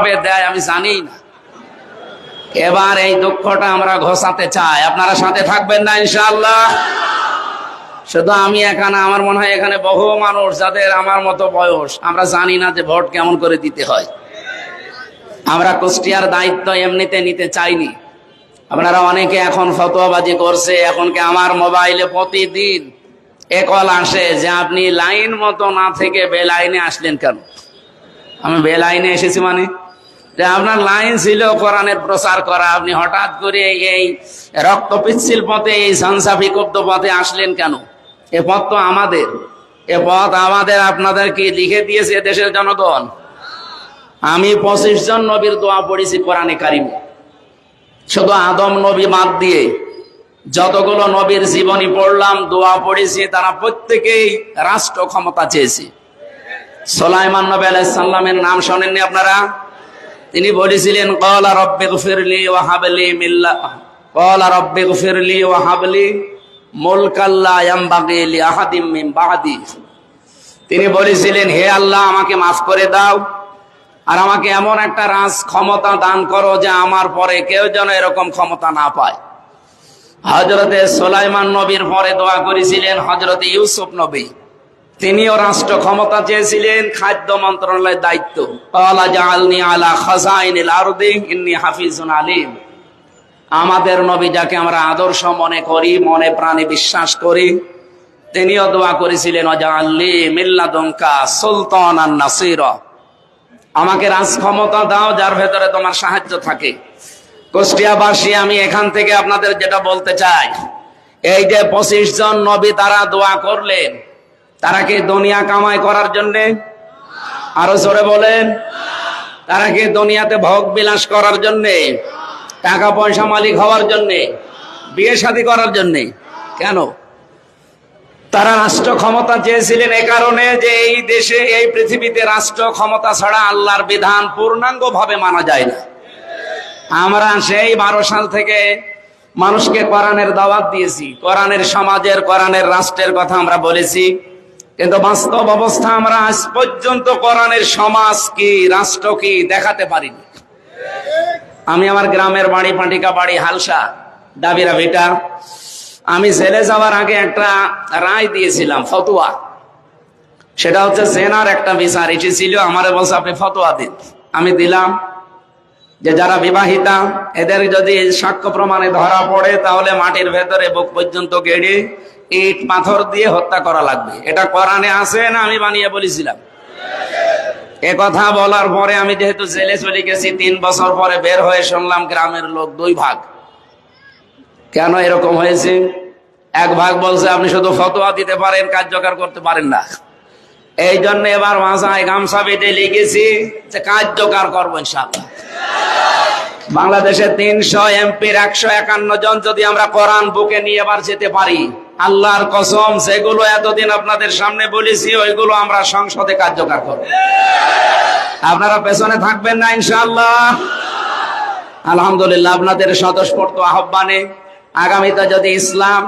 কীভাবে দেয় আমি জানি না। এবার এই দুঃখটা আমরা ঘোষাতে চাই। আপনারা সাথে থাকবেন না, ইনশাআল্লাহ। শুধু আমি এখানে আমার মনে হয় এখানে বহু মানুষ যাদের আমার মতো বয়স, আমরা জানি না যে ভোট কেমন করে দিতে হয়। আমরা কুষ্টিয়ার দায়িত্ব এমনিতে নিতে চাইনি। আপনারা অনেকে এখন ফতোয়াবাজি করছে, এখন কি আমার মোবাইলে প্রতিদিন এ কল আসে যে আপনি লাইন মতো না থেকে বেলাইনে আসলেন কেন? আমি বেলাইনে এসেছি মানে? আপনার লাইন ছিল, কোরআনের প্রচার করা, আপনি হঠাৎ করে এই রক্ত পিচ্ছিল পথে, এই সানসাফি কব্দ পথে আসলেন কেন? এ পথ তো আমাদের। এ পথ আমাদের আপনাদের কি লিখে দিয়েছে দেশের জনগণ। আমি পঁচিশ জন নবীর দোয়া পড়েছি কোরআনে কারিমে। শুধু আদম নবী বাদ দিয়ে যতগুলো নবীর জীবনী পড়লাম, দোয়া পড়েছি, তারা প্রত্যেকেই রাষ্ট্র ক্ষমতা চেয়েছে। সোলাইমান নবী আলাইসাল্লামের নাম শোনেননি আপনারা? তিনি বলেছিলেন, কলা রব্বে গফিরলি ও হাবলি মিল্লা কলা রব্বে গফিরলি ও হাবলি তিনি বলেছিলেন, হে আল্লাহ, আমাকে মাফ করে দাও আর আমাকে এমন একটা রাজ ক্ষমতা দান করো যে আমার পরে কেউ যেন এরকম ক্ষমতা না পায়। হজরতে সোলাইমান নবীর পরে দোয়া করেছিলেন হজরতে ইউসুফ নবী। তিনিও রাষ্ট্র ক্ষমতা চেয়েছিলেন, খাদ্য মন্ত্রণালয়ের দায়িত্ব। আলা ইন্নী আলিম। আমাদের নবী যাকে আমরা আদর্শ মনে করি, মনে প্রাণে বিশ্বাস করি, তিনিও দোয়া করেছিলেন সুলতান আর আমাকে রাজ ক্ষমতা দাও, যার ভেতরে তোমার সাহায্য থাকে। কুষ্টিয়াবাসী, আমি এখান থেকে আপনাদের যেটা বলতে চাই, এই যে পঁচিশ জন নবী তারা দোয়া করলেন তারা কি দুনিয়া কামাই করার জন্যে? আরও জোরে বলেন। তারা কি দুনিয়াতে ভোগ বিলাস করার জন্যে? টাকা পয়সা মালিক হওয়ার জন্যে? বিয়ে শাদী করার জন্যে? কেন? তারা রাষ্ট্র ক্ষমতা চেয়েছিলেন এ কারণে যে এই দেশে, এই পৃথিবীতে রাষ্ট্র ক্ষমতা ছাড়া আল্লাহর বিধান পূর্ণাঙ্গ ভাবে মানা যায় না। আমরা সেই বারো সাল থেকে মানুষকে কোরআনের দাওয়াত দিয়েছি। কোরআনের সমাজের, কোরআনের রাষ্ট্রের কথা আমরা বলেছি। কিন্তু বাস্তব অবস্থা আমরা আজ পর্যন্ত কোরআনের সমাজ কি, রাষ্ট্র কি দেখাতে পারিনি। আমি আমার গ্রামের বাড়ি, পাটিকা বাড়ি, হালসা, ডাবিরা ভিটা। আমি জেলে যাওয়ার আগে একটা রায় দিয়েছিলাম, ফতোয়া। সেটা হচ্ছে জেনার একটা বিচার, এটি ছিল আমার বলছে, আপনি ফতোয়া দিন। আমি দিলাম যে যারা বিবাহিতা, এদের যদি সাক্ষ্য প্রমাণে ধরা পড়ে, তাহলে মাটির ভেতরে বুক পর্যন্ত গেড়ে ইট পাথর দিয়ে হত্যা করা লাগবে। এটা কোরআনে আছে না আমি বানিয়ে বলেছিলাম? এ কথা বলার পরে আমি যেহেতু জেলে চলে গেছি, তিন বছর পরে বের হয়ে শুনলাম গ্রামের লোক দুই ভাগ। কেন এরকম হয়েছে? এক ভাগ বলছে, আপনি শুধু ফতোয়া দিতে পারেন, কার্যকর করতে পারেন না। এই জন্য এবার মাসায় গামছা বেঁধে লিখেছি যে কার্যকর করব ইনশাআল্লাহ। বাংলাদেশে তিনশো এমপির একশো একান্ন জন যদি আমরা কোরআন বুকে নিয়ে এবার যেতে পারি আল্লাহর কসম, সেগুলো এতদিন আপনাদের সামনে বলেছি, ওইগুলো আমরা সংসদে কার্যকর করব। আপনারা পেছনে থাকবেন না, ইনশাআল্লাহ। আলহামদুলিল্লাহ, আপনাদের স্বতঃস্ফূর্ত আহ্বানে আগামীতে যদি ইসলাম